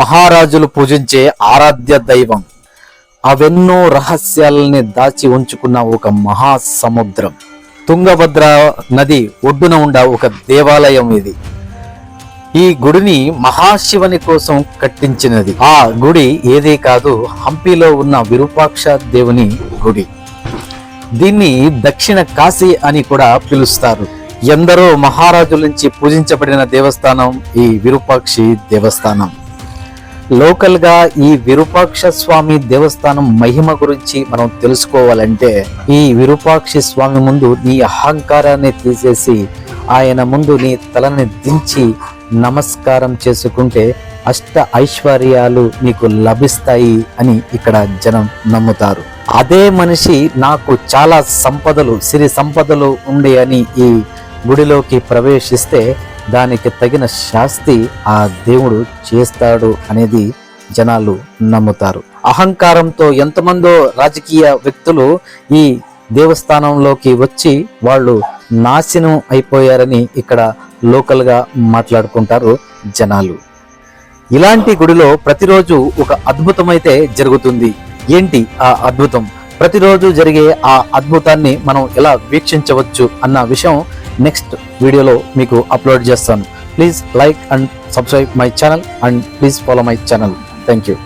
మహారాజులు పూజించే ఆరాధ్య దైవం. అవెన్నో రహస్యాలని దాచి ఉంచుకున్న ఒక మహాసముద్రం. తుంగభద్ర నది ఒడ్డున ఉండ ఒక దేవాలయం ఇది. ఈ గుడిని మహాశివుని కోసం కట్టించినది. ఆ గుడి ఏదే కాదు హంపీలో ఉన్న విరూపాక్ష దేవుని గుడి. దీన్ని దక్షిణ కాశీ అని కూడా పిలుస్తారు. ఎందరో మహారాజుల నుంచి పూజించబడిన దేవస్థానం ఈ విరూపాక్షి దేవస్థానం. లోకల్గా ఈ విరూపాక్ష స్వామి దేవస్థానం మహిమ గురించి మనం తెలుసుకోవాలంటే ఈ విరూపాక్ష స్వామి ముందు నీ అహంకారాన్ని తీసేసి ఆయన ముందు నీ తలని దించి నమస్కారం చేసుకుంటే అష్ట ఐశ్వర్యాలు నీకు లభిస్తాయి అని ఇక్కడ జనం నమ్ముతారు. అదే మనిషి నాకు చాలా సంపదలు సిరి సంపదలు ఉండే అని ఈ గుడిలోకి ప్రవేశిస్తే దానికి తగిన శాస్తి ఆ దేవుడు చేస్తాడు అనేది జనాలు నమ్ముతారు. అహంకారంతో ఎంతమందో రాజకీయ వ్యక్తులు ఈ దేవస్థానంలోకి వచ్చి వాళ్ళు నాశనం అయిపోయారని ఇక్కడ లోకల్గా మాట్లాడుకుంటారు జనాలు. ఇలాంటి గుడిలో ప్రతిరోజు ఒక అద్భుతం అయితే జరుగుతుంది. ఏంటి ఆ అద్భుతం? ప్రతిరోజు జరిగే ఆ అద్భుతాన్ని మనం ఎలా వీక్షించవచ్చు అన్న విషయం నెక్స్ట్ వీడియోలో మీకు అప్లోడ్ చేస్తాను. Please like and subscribe my channel and please follow my channel thank you